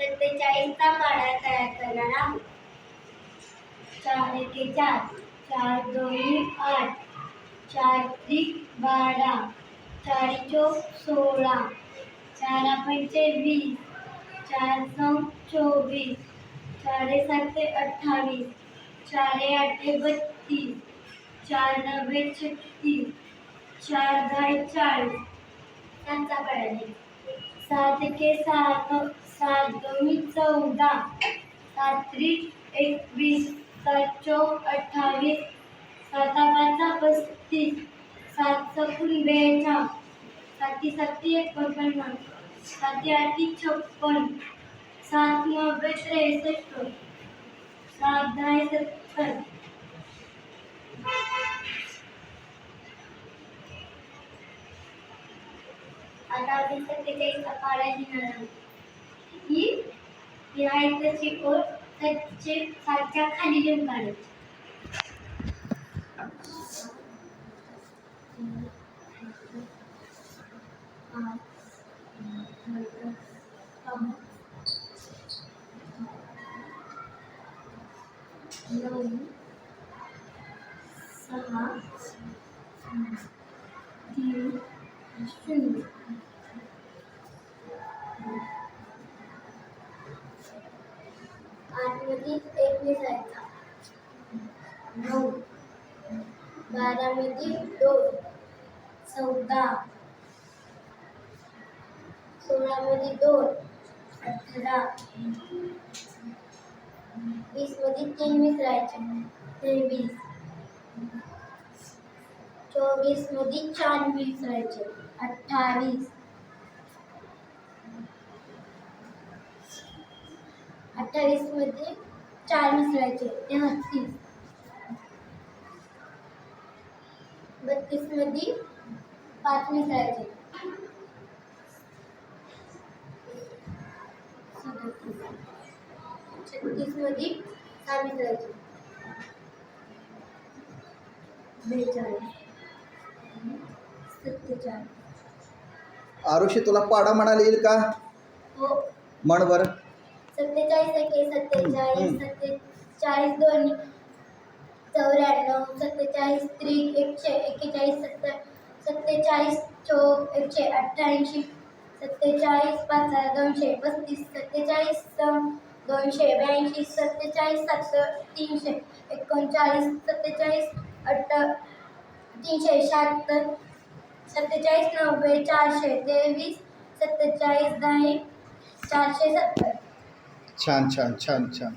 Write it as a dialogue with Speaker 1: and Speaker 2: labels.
Speaker 1: सत्तेचाळीसचा पाढा तयार करणार आहोत. चार एके चार चार दोन्ही आठ चार त्रिक बारा चार चौक सोळा चार पंचे वीस चार नऊ चोवीस चारे सातशे अठ्ठावीस चारे आठे बत्तीस चार नव्वे छत्तीस चार दहा चाळीस. त्यांचा पडायचे सातके सात सात दोन्ही चौदा. सात एकवीस सात चौक अठ्ठावीस सात पाचा पस्तीस सात सकून बेचाळ साती साती एकोणपन्नास साती आठी छप्पन सात नव्वे त्रेसष्ट सात दहा सत्तर आता आपण सत्तेचाळीसचा पाढा घेणार ही ही आहे त्याचे सातच्या खाली घेऊन काढत नऊ सहा तीन शून्य आठमध्ये एक मिसायचा नऊ. बारामध्ये दोन. चौदा. सोळामध्ये दोन. अठरा. वीसमध्ये तेवीस राहायचे. तेवीस. चोवीसमध्ये चार वीस राहायचे. अठ्ठावीस. मध्ये चार मिसळायचे तेहतीस बत्तीसमध्ये पाच मिसळायचे. छत्तीसमध्ये सहा मिसळायचे. बेचाळीस. सत्तेचाळीस.
Speaker 2: आरुषी तुला पाडा म्हणाला येईल का?
Speaker 1: हो.
Speaker 2: म्हण बरं.
Speaker 1: सत्तेचाळीस एके सत्तेचाळीस. सत्तेचाळीस दोन चौऱ्याण्णव सत्तेचाळीस त्रिक एकशे एक्केचाळीस सत्तर सत्तेचाळीस चौक एकशे अठ्ठ्याऐंशी सत्तेचाळीस पाच दोनशे पस्तीस सत्तेचाळीस दोनशे ब्याऐंशी सत्तेचाळीस सत्तर तीनशे एकोणचाळीस सत्तेचाळीस अठ्ठ तीनशे शहात्तर सत्तेचाळीस नव्वे चारशे तेवीस सत्तेचाळीस दहा चारशे सत्तर
Speaker 2: छान छान छान छान.